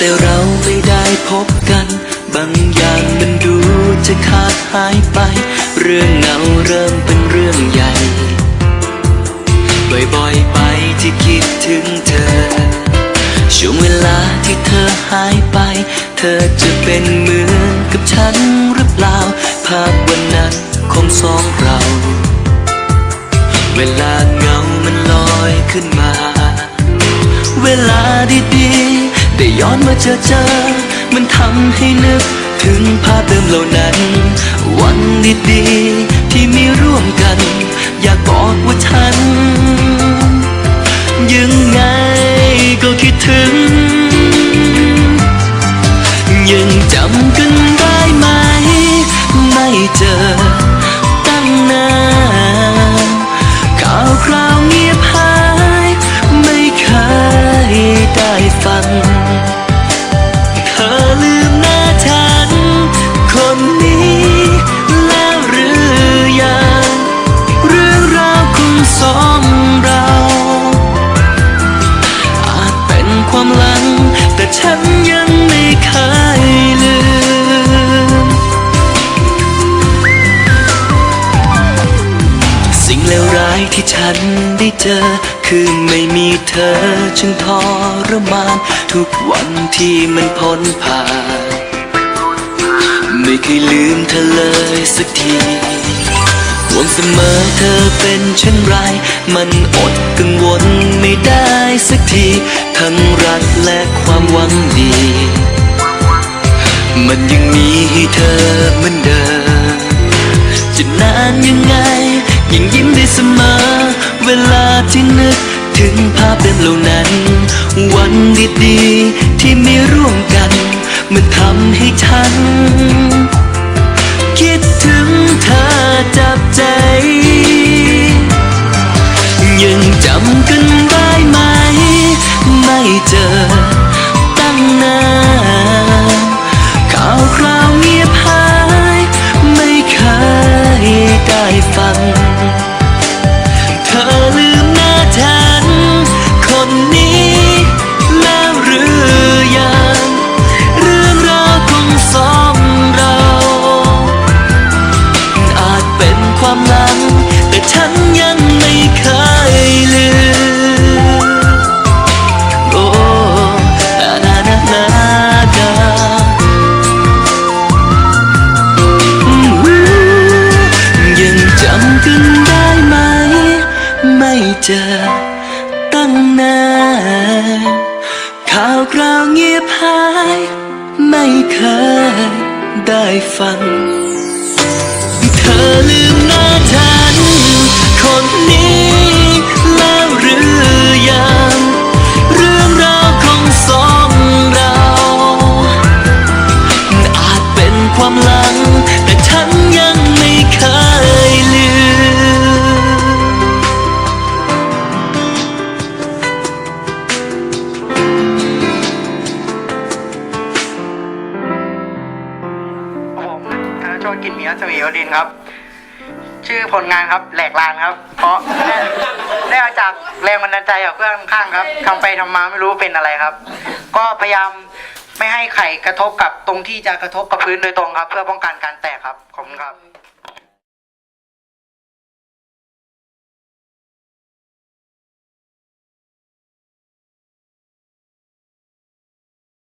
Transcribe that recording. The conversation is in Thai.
แต่เราไม่ได้พบกัน บางอย่างมันดูจะขาดหายไป เรื่องเงาเริ่มเป็นเรื่องใหญ่ บ่อยๆไปที่คิดถึงเธอ ช่วงเวลาที่เธอหายไป เธอจะเป็นเหมือนกับฉันหรือเปล่า ภาพวันนั้นของสองเรา เวลาเงามันลอยขึ้นมา เวลาดีๆ ได้ย้อนมาเจอเจอ มันทำให้นึกถึงภาพเดิมเหล่านั้น วันดีๆที่มีร่วมกัน อยากบอกว่าฉัน ที่ฉันได้เจอ คือไม่มีเธอฉันทรมาน ทุกวันที่มันพ้นผ่าน ไม่เคยลืมเธอเลยสักทีห่วงเสมอเธอเป็นเช่นไร มันอดกังวลไม่ได้สักที ทั้งรักและความหวังดี มันยังมีให้เธอเหมือนเดิมจะนานยังไง ยังยิ้มได้เสมอ เวลาที่นึกถึงภาพเดิมเหล่านั้น วันดีๆที่มีร่วมกัน มันทำให้ฉัน คิดถึงเธอจับใจ ยังจำกันได้ไหม ไม่เจอตั้งนานข่าวคราวเงียบหาย ไม่เคยได้ฟัง เจอตั้งนานข่าวคราวเงียบหาย ไม่เคยได้ฟัง เธอลืมหน้าเธอ รัศมีโอดินครับ ชื่อผลงานครับแหลกลานครับ เพราะได้ได้มาจากแรงบันดาลใจจากเพื่อนข้างๆครับทำไปทำมาไม่รู้เป็นอะไรครับ ก็พยายามไม่ให้ไข่กระทบกับตรงที่จะกระทบกับพื้นโดยตรงครับ เพื่อป้องกันการแตกครับขอบคุณครับ